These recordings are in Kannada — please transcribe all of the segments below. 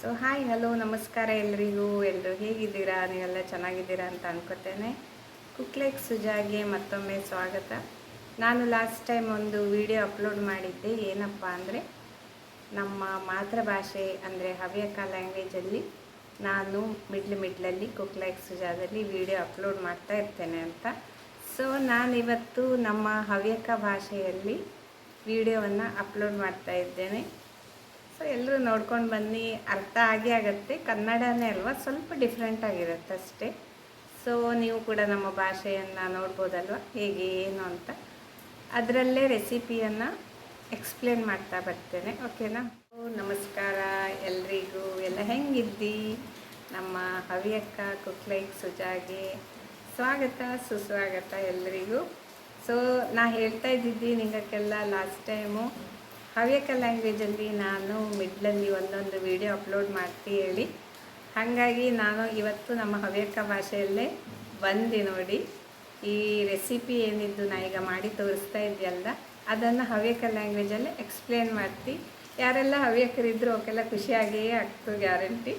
ಸೊ ಹಾಯ್ ಹಲೋ ನಮಸ್ಕಾರ ಎಲ್ರಿಗೂ. ಎಲ್ಲರೂ ಹೇಗಿದ್ದೀರಾ? ನೀವೆಲ್ಲ ಚೆನ್ನಾಗಿದ್ದೀರಾ ಅಂತ ಅನ್ಕೋತೇನೆ. ಕುಕ್ಲೆಕ್ ಸುಜಾಗೆ ಮತ್ತೊಮ್ಮೆ ಸ್ವಾಗತ. ನಾನು ಲಾಸ್ಟ್ ಟೈಮ್ ಒಂದು ವಿಡಿಯೋ ಅಪ್ಲೋಡ್ ಮಾಡಿದ್ದೆ. ಏನಪ್ಪ ಅಂದರೆ, ನಮ್ಮ ಮಾತೃಭಾಷೆ ಅಂದರೆ ಹವ್ಯಕ ಲ್ಯಾಂಗ್ವೇಜಲ್ಲಿ ನಾನು ಮಿಡ್ಲ್ ಮಿಡ್ಲಲ್ಲಿ ಕುಕ್ಲೈಕ್ ಸುಜಾದಲ್ಲಿ ವಿಡಿಯೋ ಅಪ್ಲೋಡ್ ಮಾಡ್ತಾ ಇರ್ತೇನೆ ಅಂತ. ಸೊ ನಾನಿವತ್ತು ನಮ್ಮ ಹವ್ಯಕ ಭಾಷೆಯಲ್ಲಿ ವಿಡಿಯೋವನ್ನು ಅಪ್ಲೋಡ್ ಮಾಡ್ತಾ ಇದ್ದೇನೆ. ಸೊ ಎಲ್ಲರೂ ನೋಡ್ಕೊಂಡು ಬನ್ನಿ, ಅರ್ಥ ಆಗೇ ಆಗುತ್ತೆ. ಕನ್ನಡನೇ ಅಲ್ವಾ, ಸ್ವಲ್ಪ ಡಿಫ್ರೆಂಟ್ ಆಗಿರುತ್ತೆ ಅಷ್ಟೇ. ಸೊ ನೀವು ಕೂಡ ನಮ್ಮ ಭಾಷೆಯನ್ನು ನೋಡ್ಬೋದಲ್ವ? ಹೇಗೆ, ಏನು ಅಂತ. ಅದರಲ್ಲೇ ರೆಸಿಪಿಯನ್ನು ಎಕ್ಸ್ಪ್ಲೇನ್ ಮಾಡ್ತಾ ಬರ್ತೇನೆ ಓಕೆನಾ ನಮಸ್ಕಾರ ಎಲ್ರಿಗೂ. ಎಲ್ಲ ಹೆಂಗಿದ್ದಿ? ನಮ್ಮ ಹವ್ಯಕ್ಕ ಕುಕ್ಲೈಕ್ ಸುಜಾಗೆ. ಸ್ವಾಗತ, ಸುಸ್ವಾಗತ ಎಲ್ರಿಗೂ. ಸೊ ನಾ ಹೇಳ್ತಾ ಇದ್ದಿದ್ದಿ ನಿಂಗಕ್ಕೆಲ್ಲ ಲಾಸ್ಟ್ ಟೈಮು ಹವ್ಯಕ ಲ್ಯಾಂಗ್ವೇಜಲ್ಲಿ ನಾನು ಮಿಡ್ಲಲ್ಲಿ ಒಂದೊಂದು ವಿಡಿಯೋ ಅಪ್ಲೋಡ್ ಮಾಡ್ತಿ ಹೇಳಿ. ಹಾಗಾಗಿ ನಾನು ಇವತ್ತು ನಮ್ಮ ಹವ್ಯಕ ಭಾಷೆಯಲ್ಲೇ ಬಂದು ನೋಡಿ. ಈ ರೆಸಿಪಿ ಏನಿದ್ದು ನಾನು ಈಗ ಮಾಡಿ ತೋರಿಸ್ತಾ ಇದೆಯಲ್ಲ, ಅದನ್ನು ಹವ್ಯಕ ಲ್ಯಾಂಗ್ವೇಜಲ್ಲೇ ಎಕ್ಸ್ಪ್ಲೇನ್ ಮಾಡ್ತಿ. ಯಾರೆಲ್ಲ ಹವ್ಯಕರಿದ್ದರೂ ಅವಕ್ಕೆಲ್ಲ ಖುಷಿಯಾಗಿಯೇ ಆಗ್ತು ಗ್ಯಾರಂಟಿ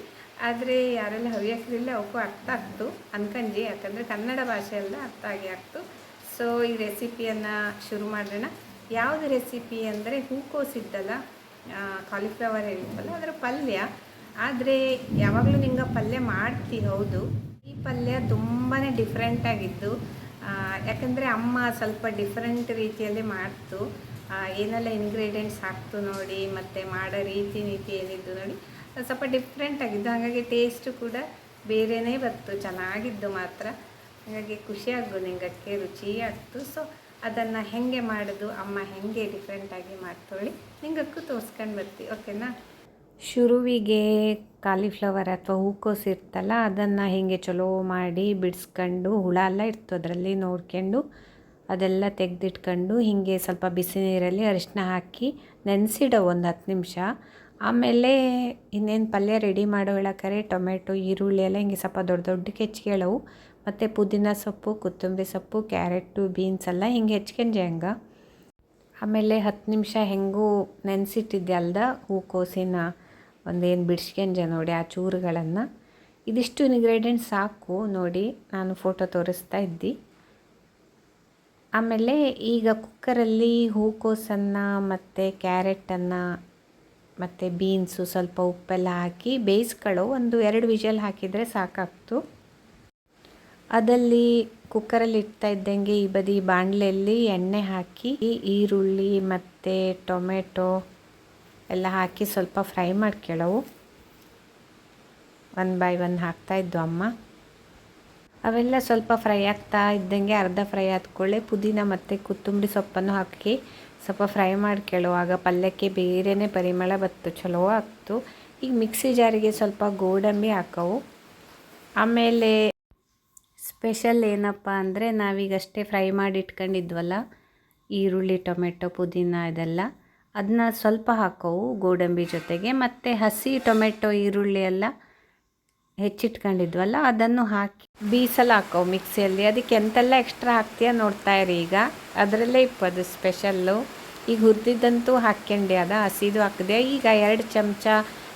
ಆದರೆ ಯಾರೆಲ್ಲ ಹವ್ಯಕರಿಲ್ಲ ಅವಕ್ಕೂ ಅರ್ಥ ಆಗ್ತು ಅನ್ಕಂಜಿ ಯಾಕಂದರೆ ಕನ್ನಡ ಭಾಷೆಯಲ್ಲ ಅರ್ಥ ಆಗಿ ಆಗ್ತು. ಸೊ ಈ ರೆಸಿಪಿಯನ್ನು ಶುರು ಮಾಡೋಣ ಯಾವುದು ರೆಸಿಪಿ ಅಂದರೆ ಹೂಕೋಸಿದ್ದಲ್ಲ ಕಾಲಿಫ್ಲವರ್ ಇರುತ್ತಲ್ಲ, ಅದರ ಪಲ್ಯ. ಆದರೆ ಯಾವಾಗಲೂ ನಿಂಗೆ ಪಲ್ಯ ಮಾಡ್ತಿ, ಹೌದು. ಈ ಪಲ್ಯ ತುಂಬಾ ಡಿಫ್ರೆಂಟಾಗಿತ್ತು ಯಾಕಂದರೆ ಅಮ್ಮ ಸ್ವಲ್ಪ ಡಿಫ್ರೆಂಟ್ ರೀತಿಯಲ್ಲಿ ಮಾಡ್ತು. ಏನೆಲ್ಲ ಇಂಗ್ರೀಡಿಯೆಂಟ್ಸ್ ಹಾಕ್ತು ನೋಡಿ, ಮತ್ತು ಮಾಡೋ ರೀತಿ ನೀತಿ ಏನಿದ್ದು ನೋಡಿ ಸ್ವಲ್ಪ ಡಿಫ್ರೆಂಟ್ ಆಗಿದ್ದು. ಹಾಗಾಗಿ ಟೇಸ್ಟು ಕೂಡ ಬೇರೆಯೇ ಬಂತು ಚೆನ್ನಾಗಿದ್ದು ಮಾತ್ರ. ಹಾಗಾಗಿ ಖುಷಿಯಾಗು ನಿಂಗಕ್ಕೆ ರುಚಿ ಆಗ್ತು. ಸೊ ಅದನ್ನು ಹೆಂಗೆ ಮಾಡೋದು, ಅಮ್ಮ ಹೆಂಗೆ ಡಿಫ್ರೆಂಟಾಗಿ ಮಾಡ್ತೋಳಿ ನಿಂಗಕ್ಕೂ ತೋರಿಸ್ಕೊಂಡು ಬರ್ತೀವಿ ಓಕೆನಾ ಶುರುವಿಗೆ ಕಾಲಿಫ್ಲವರ್ ಅಥವಾ ಹೂಕೋಸು ಇರ್ತಲ್ಲ, ಅದನ್ನು ಹೀಗೆ ಚಲೋ ಮಾಡಿ ಬಿಡಿಸ್ಕೊಂಡು, ಹುಳ ಎಲ್ಲ ಇರ್ತು ಅದರಲ್ಲಿ ನೋಡ್ಕೊಂಡು, ಅದೆಲ್ಲ ತೆಗೆದಿಟ್ಕೊಂಡು ಹೀಗೆ ಸ್ವಲ್ಪ ಬಿಸಿ ನೀರಲ್ಲಿ ಅರಿಶಿನ ಹಾಕಿ ನೆನೆಸಿಡೋ ಒಂದು ಹತ್ತು ನಿಮಿಷ. ಆಮೇಲೆ ಇನ್ನೇನು ಪಲ್ಯ ರೆಡಿ ಮಾಡೋ ಹೇಳಕ್ಕರೆ ಟೊಮೆಟೊ, ಈರುಳ್ಳಿ ಎಲ್ಲ ಹಿಂಗೆ ಸ್ವಲ್ಪ ದೊಡ್ಡ ದೊಡ್ಡ ಹೆಚ್ಕೊಳ್ಳವು ಮತ್ತು ಪುದೀನ ಸೊಪ್ಪು, ಕೊತ್ತಂಬರಿ ಸೊಪ್ಪು, ಕ್ಯಾರೆಟು, ಬೀನ್ಸ್ ಎಲ್ಲ ಹಿಂಗೆ ಹೆಚ್ಕೊಂಡೆ ಹಂಗೆ. ಆಮೇಲೆ ಹತ್ತು ನಿಮಿಷ ಹೆಂಗೂ ನೆನೆಸಿಟ್ಟಿದ್ದೆ ಅಲ್ದ ಹೂಕೋಸಿನ ಒಂದೇನು ಬಿಡ್ಸ್ಕೊಂಡೆ ನೋಡಿ ಆ ಚೂರುಗಳನ್ನು. ಇದಿಷ್ಟು ಇನ್ಗ್ರೀಡಿಯೆಂಟ್ಸ್ ಸಾಕು ನೋಡಿ ನಾನು ಫೋಟೋ ತೋರಿಸ್ತಾ ಇದ್ದಿ. ಆಮೇಲೆ ಈಗ ಕುಕ್ಕರಲ್ಲಿ ಹೂಕೋಸನ್ನು ಮತ್ತು ಕ್ಯಾರೆಟನ್ನು ಮತ್ತು ಬೀನ್ಸು ಸ್ವಲ್ಪ ಉಪ್ಪೆಲ್ಲ ಹಾಕಿ ಬೇಯಿಸ್ಕೊಳ್ಳೋ ಒಂದು ಎರಡು ವಿಷಲ್ ಹಾಕಿದರೆ ಸಾಕಾಗ್ತು. ಅದಲ್ಲಿ ಕುಕ್ಕರಲ್ಲಿ ಇಡ್ತಾ ಇದ್ದಂಗೆ ಈ ಬದಿ ಬಾಣಲೆಯಲ್ಲಿ ಎಣ್ಣೆ ಹಾಕಿ ಈರುಳ್ಳಿ ಮತ್ತು ಟೊಮೆಟೊ ಎಲ್ಲ ಹಾಕಿ ಸ್ವಲ್ಪ ಫ್ರೈ ಮಾಡ್ಕೊಳ್ಳವು ಒನ್ ಬೈ ಒನ್ ಹಾಕ್ತಾಯಿದ್ದು ಅಮ್ಮ. ಅವೆಲ್ಲ ಸ್ವಲ್ಪ ಫ್ರೈ ಆಗ್ತಾ ಇದ್ದಂಗೆ ಅರ್ಧ ಫ್ರೈ ಆದ್ಕೊಳ್ಳೆ ಪುದೀನ ಮತ್ತು ಕೊತ್ತಂಬರಿ ಸೊಪ್ಪನ್ನು ಹಾಕಿ ಸ್ವಲ್ಪ ಫ್ರೈ ಮಾಡ್ಕೊಳ್ಳುವಾಗ ಪಲ್ಯಕ್ಕೆ ಬೇರೆಯೇ ಪರಿಮಳ ಬತ್ತು ಚಲೋ ಆಗ್ತು. ಈಗ ಮಿಕ್ಸಿ ಜಾರಿಗೆ ಸ್ವಲ್ಪ ಗೋಡಂಬಿ ಹಾಕವು. ಆಮೇಲೆ ಸ್ಪೆಷಲ್ ಏನಪ್ಪ ಅಂದರೆ ನಾವೀಗಷ್ಟೇ ಫ್ರೈ ಮಾಡಿ ಇಟ್ಕೊಂಡಿದ್ವಲ್ಲ ಈರುಳ್ಳಿ, ಟೊಮೆಟೊ, ಪುದೀನ ಇದೆಲ್ಲ. ಅದನ್ನ ಸ್ವಲ್ಪ ಹಾಕೋವು ಗೋಡಂಬಿ ಜೊತೆಗೆ. ಮತ್ತು ಹಸಿ ಟೊಮೆಟೊ, ಈರುಳ್ಳಿ ಎಲ್ಲ ಹೆಚ್ಚಿಟ್ಕೊಂಡಿದ್ವಲ್ಲ, ಅದನ್ನು ಹಾಕಿ ಬೀಸಲು ಹಾಕೋವು ಮಿಕ್ಸಿಯಲ್ಲಿ. ಅದಕ್ಕೆ ಎಂತೆಲ್ಲ ಎಕ್ಸ್ಟ್ರಾ ಹಾಕ್ತೀಯ ನೋಡ್ತಾ ಇರಿ ಈಗ. ಅದರಲ್ಲೇ ಇಪ್ಪದು ಸ್ಪೆಷಲ್ಲು. ಈಗ ಹುರಿದಿದ್ದಂತೂ ಹಾಕ್ಕೊಂಡೆ ಅದ ಹಸಿದು ಹಾಕಿದೆ. ಈಗ ಎರಡು ಚಮಚ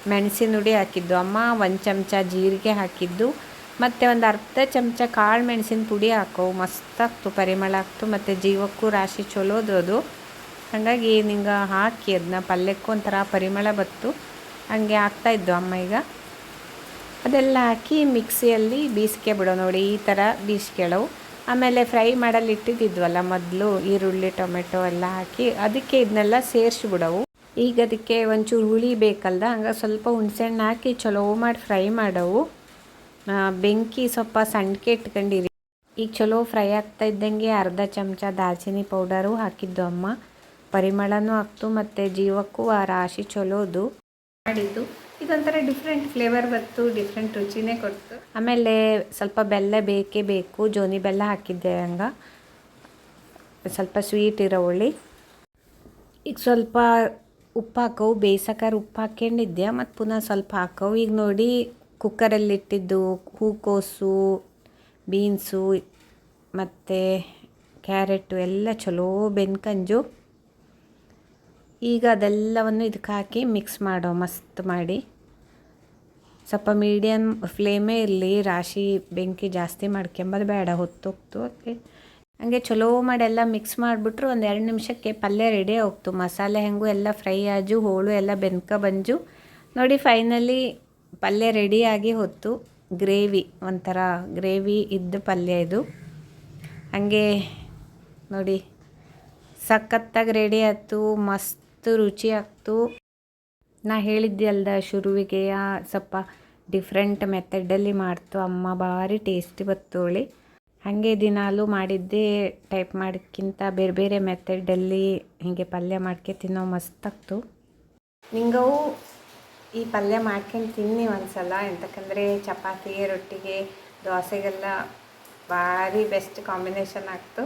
ಮೆಣಸಿನ ಹುಡಿ ಹಾಕಿದ್ದು. ಅಮ್ಮ ಒಂದು ಚಮಚ ಜೀರಿಗೆ ಹಾಕಿದ್ದು. ಮತ್ತು ಒಂದು ಅರ್ಧ ಚಮಚ ಕಾಳು ಮೆಣಸಿನ ಪುಡಿ ಹಾಕೋ. ಮಸ್ತಾಗ್ತು, ಪರಿಮಳ ಆಗ್ತು. ಮತ್ತು ಜೀವಕ್ಕೂ ರಾಶಿ ಚಲೋದು ಅದು ಹಾಗಾಗಿ ನಿಂಗೆ ಹಾಕಿ ಅದನ್ನ ಪಲ್ಯಕ್ಕೂ ಒಂಥರ ಪರಿಮಳ ಬತ್ತು. ಹಾಗೆ ಹಾಕ್ತಾಯಿದ್ದು ಅಮ್ಮ ಈಗ. ಅದೆಲ್ಲ ಹಾಕಿ ಮಿಕ್ಸಿಯಲ್ಲಿ ಬೀಸಿಕೆ ಬಿಡೋ. ನೋಡಿ, ಈ ಥರ ಬೀಸ್ಕೊಳ್ಳವು ಆಮೇಲೆ ಫ್ರೈ ಮಾಡಲ್ಲಿ ಇಟ್ಟಿದ್ದಿದ್ವಲ್ಲ, ಮೊದಲು ಈರುಳ್ಳಿ, ಟೊಮೆಟೊ ಎಲ್ಲ ಹಾಕಿ ಅದಕ್ಕೆ ಇದನ್ನೆಲ್ಲ ಸೇರಿಸಿಬಿಡವು ಈಗ ಅದಕ್ಕೆ ಒಂಚೂರು ಹುಳಿ ಬೇಕಲ್ದ? ಹಂಗೆ ಸ್ವಲ್ಪ ಹುಣ್ಸೆಹಣ್ಣು ಹಾಕಿ ಚಲೋ ಮಾಡಿ ಫ್ರೈ ಮಾಡವು. ಬೆಂಕಿ ಸ್ವಲ್ಪ ಸಣ್ಣಕ್ಕೆ ಇಟ್ಕೊಂಡಿರಿ. ಈಗ ಚಲೋ ಫ್ರೈ ಆಗ್ತಾ ಇದ್ದಂಗೆ ಅರ್ಧ ಚಮಚ ದಾಲ್ಚಿನಿ ಪೌಡರು ಹಾಕಿದ್ದು ಅಮ್ಮ. ಪರಿಮಳನೂ ಆಗ್ತು ಮತ್ತು ಜೀವಕ್ಕೂ ಆ ರಾಶಿ ಚಲೋದು. ಮಾಡಿದ್ದು. ಇದೊಂಥರ ಡಿಫ್ರೆಂಟ್ ಫ್ಲೇವರ್ ಬಂತು ಡಿಫ್ರೆಂಟ್ ರುಚಿನೇ ಕೊಡ್ತು. ಆಮೇಲೆ ಸ್ವಲ್ಪ ಬೆಲ್ಲ ಬೇಕೇ ಬೇಕು. ಜೋನಿ ಬೆಲ್ಲ ಹಾಕಿದ್ದೆ ಹಂಗೆ. ಸ್ವಲ್ಪ ಸ್ವೀಟ್ ಇರೋ ಹುಳಿ. ಈಗ ಸ್ವಲ್ಪ ಉಪ್ಪು ಹಾಕವು ಬೇಯಿಸೋಕಾರ ಉಪ್ಪು ಹಾಕ್ಕೊಂಡಿದ್ದೆ ಮತ್ತು ಪುನಃ ಸ್ವಲ್ಪ ಹಾಕವು. ಈಗ ನೋಡಿ ಕುಕ್ಕರಲ್ಲಿ ಇಟ್ಟಿದ್ದು ಹೂಕೋಸು, ಬೀನ್ಸು, ಮತ್ತು ಕ್ಯಾರೆಟು ಎಲ್ಲ ಚಲೋ ಬೆನ್ಕಂಜು. ಈಗ ಅದೆಲ್ಲವನ್ನು ಇದಕ್ಕೆ ಹಾಕಿ ಮಿಕ್ಸ್ ಮಾಡೋ, ಮಸ್ತ್ ಮಾಡಿ. ಸ್ವಲ್ಪ ಮೀಡಿಯಮ್ ಫ್ಲೇಮೇ ಇರಲಿ, ರಾಶಿ ಬೆಂಕಿ ಜಾಸ್ತಿ ಮಾಡ್ಕೊಂಬದು ಬೇಡ, ಹೊತ್ತೋಗ್ತು ಓಕೆ ಹಂಗೆ ಚಲೋ ಮಾಡಿ ಎಲ್ಲ ಮಿಕ್ಸ್ ಮಾಡಿಬಿಟ್ರು ಒಂದು ಎರಡು ನಿಮಿಷಕ್ಕೆ ಪಲ್ಯ ರೆಡಿ ಹೋಗ್ತು ಮಸಾಲೆ, ಹೆಂಗೂ ಎಲ್ಲ ಫ್ರೈ ಆಜು, ಹೋಳು ಎಲ್ಲ ಬೆನ್ಕ ಬಂಜು. ನೋಡಿ ಫೈನಲಿ ಪಲ್ಯ ರೆಡಿಯಾಗಿ ಹೊತ್ತು ಗ್ರೇವಿ ಒಂಥರ ಗ್ರೇವಿ ಇದ್ದ ಪಲ್ಯ ಇದು. ಹಾಗೆ ನೋಡಿ, ಸಖತ್ತಾಗಿ ರೆಡಿ ಆಯ್ತು, ಮಸ್ತ್ ರುಚಿ ಆಗ್ತು. ನಾ ಹೇಳಿದ್ದೆ ಅಲ್ದ ಶುರುವಿಗೆ ಸ್ವಲ್ಪ ಡಿಫ್ರೆಂಟ್ ಮೆಥಡಲ್ಲಿ ಮಾಡ್ತು. ಅಮ್ಮ ಭಾರಿ ಟೇಸ್ಟಿ ಬತ್ತೋಳಿ ಹಾಗೆ ದಿನಾಲೂ ಮಾಡಿದ್ದೆ ಟೈಪ್ ಮಾಡೋಕ್ಕಿಂತ ಬೇರೆ ಬೇರೆ ಮೆಥಡಲ್ಲಿ ಹೀಗೆ ಪಲ್ಯ ಮಾಡ್ಕೆ ತಿನ್ನೋ ಮಸ್ತಾಗ್ತು ನಿಂಗವು ಈ ಪಲ್ಯ ಮಾಡ್ಕೊಂಡು ತಿನ್ನಿ ಒಂದ್ಸಲ. ಎಂತಕ್ಕಂದರೆ ಚಪಾತಿ, ರೊಟ್ಟಿಗೆ, ದೋಸೆಗೆಲ್ಲ ಭಾರಿ ಬೆಸ್ಟ್ ಕಾಂಬಿನೇಷನ್ ಆಗ್ತು.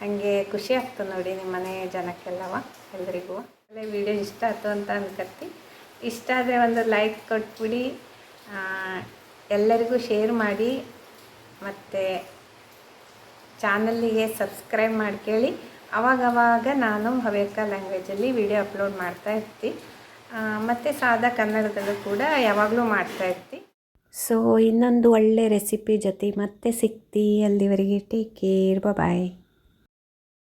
ಹಾಗೆ ಖುಷಿ ಆಗ್ತು ನೋಡಿ ನಿಮ್ಮ ಮನೆ ಜನಕ್ಕೆಲ್ಲವ, ಎಲ್ರಿಗೂ. ಅಲ್ಲೇ ವಿಡಿಯೋ ಇಷ್ಟ ಆಯ್ತು ಅಂತ ಅನ್ಕತ್ತಿ. ಇಷ್ಟ ಆದರೆ ಒಂದು ಲೈಕ್ ಕೊಟ್ಬಿಡಿ. ಎಲ್ಲರಿಗೂ ಶೇರ್ ಮಾಡಿ. ಮತ್ತು ಚಾನಲ್ಲಿಗೆ ಸಬ್ಸ್ಕ್ರೈಬ್ ಮಾಡ್ಕೊಳ್ಳಿ ಅವಾಗವಾಗ ನಾನು ಹವ್ಯಕ ಲ್ಯಾಂಗ್ವೇಜಲ್ಲಿ ವಿಡಿಯೋ ಅಪ್ಲೋಡ್ ಮಾಡ್ತಾ ಇರ್ತಿ. ಮತ್ತು ಸಾದಾ ಕನ್ನಡದಲ್ಲೂ ಕೂಡ ಯಾವಾಗಲೂ ಮಾಡ್ತಾ ಇರ್ತಿ. ಸೊ ಇನ್ನೊಂದು ಒಳ್ಳೆ ರೆಸಿಪಿ ಜೊತೆ ಮತ್ತೆ ಸಿಗ್ತಿ. ಅಲ್ಲಿವರೆಗೆ ಟೇಕ್ ಕೇರ್ ಬಾಯ್